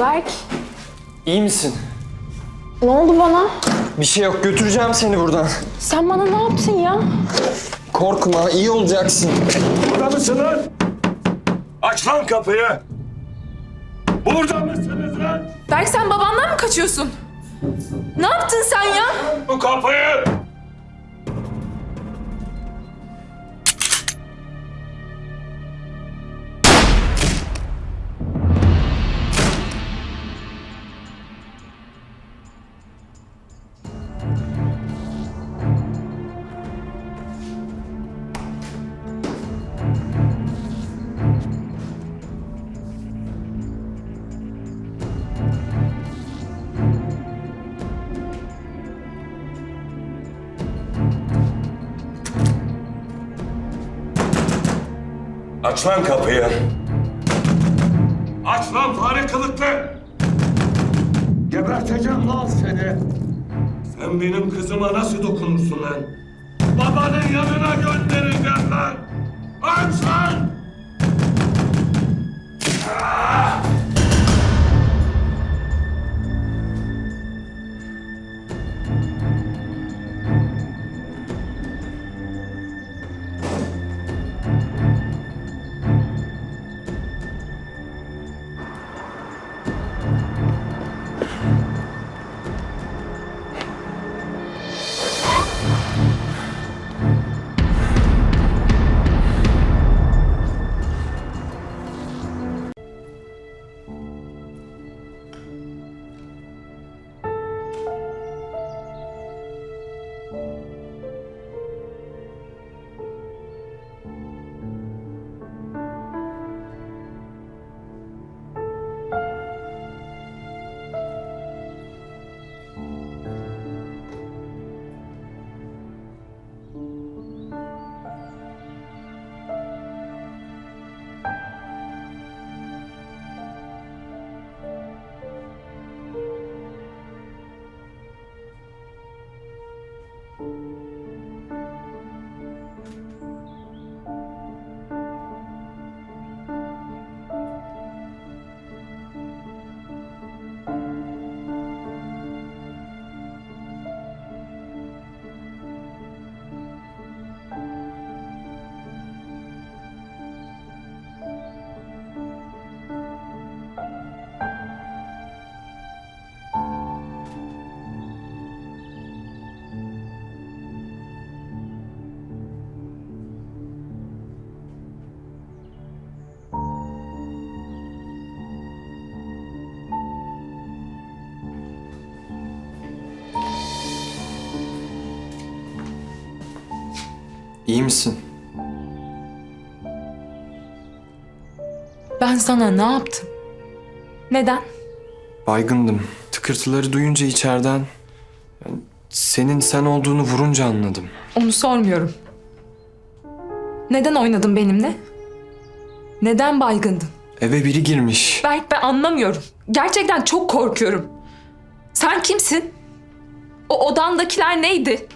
Berk, İyi misin? ne oldu bana? Bir şey yok götüreceğim seni buradan. Sen bana ne yaptın ya? Korkma iyi olacaksın. Burada mısınız? Aç lan kapıyı. Burada mısınız lan? Berk sen babandan mı kaçıyorsun? Ne yaptın sen ya? Bu kapıyı. Aç lan kapıyı. Aç lan fare kılıklı. Geberteceğim lan seni. Sen benim kızıma nasıl dokunursun lan? Babanın yanına göndereceğim lan. Aç lan. İyi misin? Ben sana ne yaptım? Neden? Baygındım. Tıkırtıları duyunca içeriden yani senin sen olduğunu vurunca anladım. Onu sormuyorum. Neden oynadın benimle? Neden baygındın? Eve biri girmiş. Berk ben anlamıyorum. Gerçekten çok korkuyorum. Sen kimsin? O odandakiler neydi?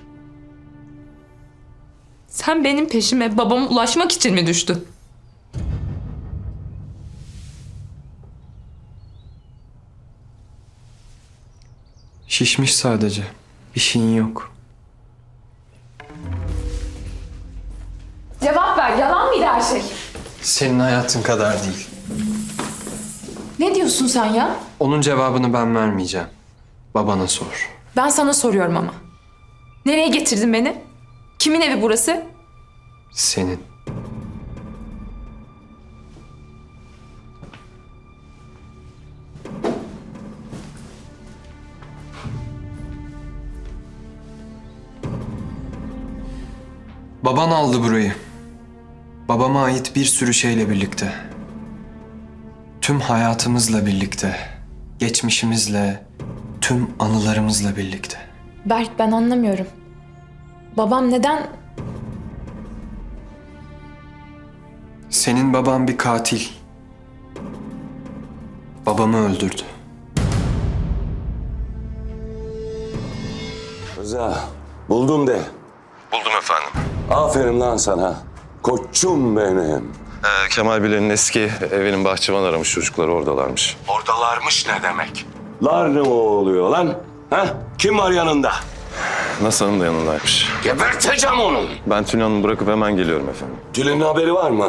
Sen benim peşime babama ulaşmak için mi düştün? Şişmiş sadece. Bir şeyin yok. Cevap ver. Yalan mıydı her şey? Senin hayatın kadar değil. Ne diyorsun sen ya? Onun cevabını ben vermeyeceğim. Babana sor. Ben sana soruyorum ama. Nereye getirdin beni? Kimin evi burası? Senin. Baban aldı burayı. Babama ait bir sürü şeyle birlikte. Tüm hayatımızla birlikte. Geçmişimizle, tüm anılarımızla birlikte. Berk ben anlamıyorum. Babam neden... Senin baban bir katil. Babamı öldürdü. Rıza buldum de. Buldum efendim. Aferin lan sana. Koçum benim. Ee, Kemal Bilen'in eski evinin bahçıvan aramış çocukları oradalarmış. Oradalarmış ne demek? Lar ne oluyor lan? Ha? Kim var yanında? Nasıl Hanım da yanındaymış. Geberteceğim onu. Ben Tülin Hanım'ı bırakıp hemen geliyorum efendim. Tülin'in haberi var mı?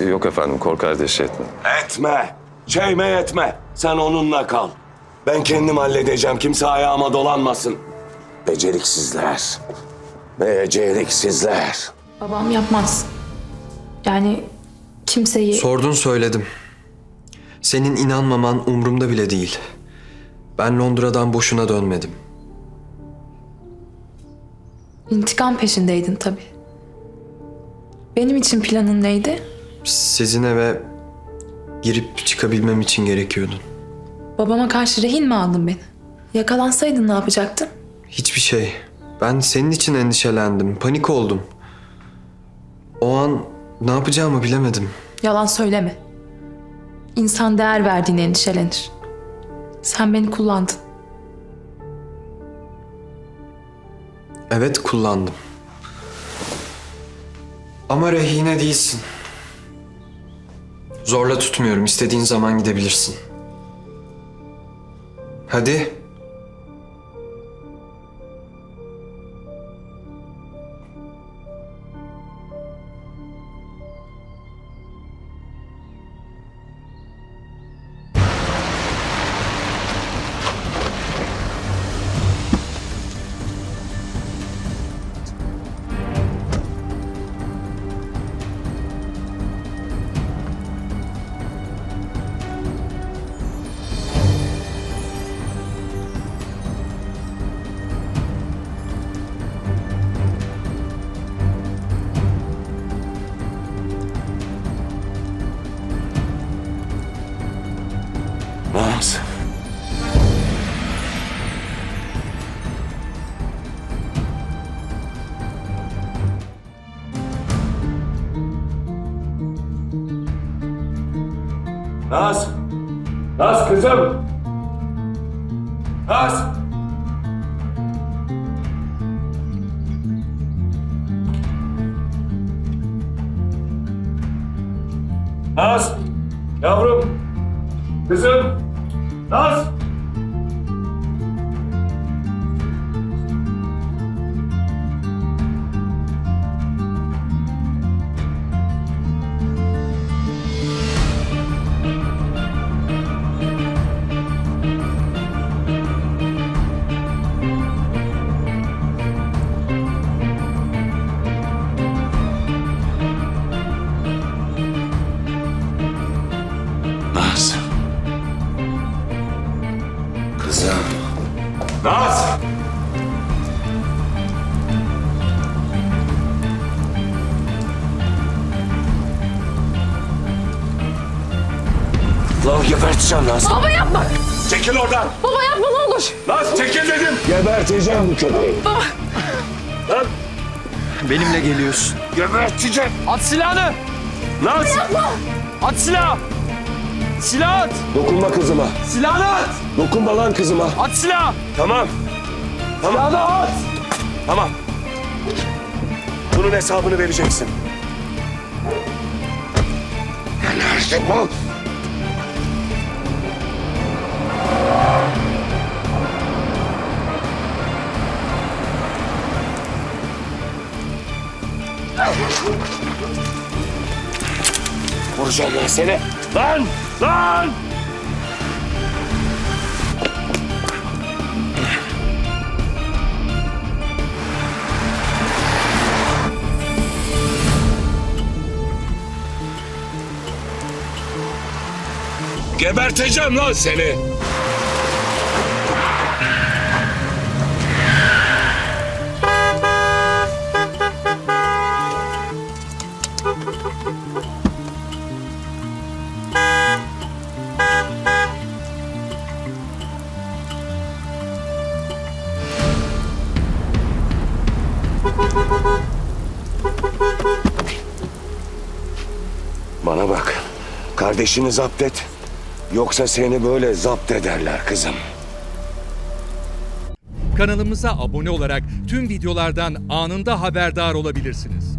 Ee, Yok efendim korkar diye şey etme. Etme. Şeyme etme. Sen onunla kal. Ben kendim halledeceğim. Kimse ayağıma dolanmasın. Beceriksizler. Beceriksizler. Babam yapmaz. Yani kimseyi... Sordun söyledim. Senin inanmaman umurumda bile değil. Ben Londra'dan boşuna dönmedim. İntikam peşindeydin tabii. Benim için planın neydi? Sizin eve girip çıkabilmem için gerekiyordun. Babama karşı rehin mi aldın beni? Yakalansaydın ne yapacaktın? Hiçbir şey. Ben senin için endişelendim. Panik oldum. O an ne yapacağımı bilemedim. Yalan söyleme. İnsan değer verdiğine endişelenir. Sen beni kullandın. Evet kullandım. Ama rehine değilsin. Zorla tutmuyorum. İstediğin zaman gidebilirsin. Hadi. Naz. Naz. Naz kızım. Naz. Naz. Yavrum. Kızım. Naz. Geberteceğim Naz. Baba yapma! Çekil oradan. Baba yapma ne olur! Naz çekil dedim. Geberteceğim bu köpeği. Lan Benimle geliyorsun. geberteceğim. At silahını! Naz At silah! Silah at! dokunma kızıma. Silahını at! Dokunma lan kızıma. At silah! Tamam. Tamam. Silahını at! Tamam. Bunun hesabını vereceksin. Nerede bu? Vuracağım ben seni. Lan! Lan! Geberteceğim lan seni. Kardeşini zapt et. Yoksa seni böyle zapt ederler kızım. Kanalımıza abone olarak tüm videolardan anında haberdar olabilirsiniz.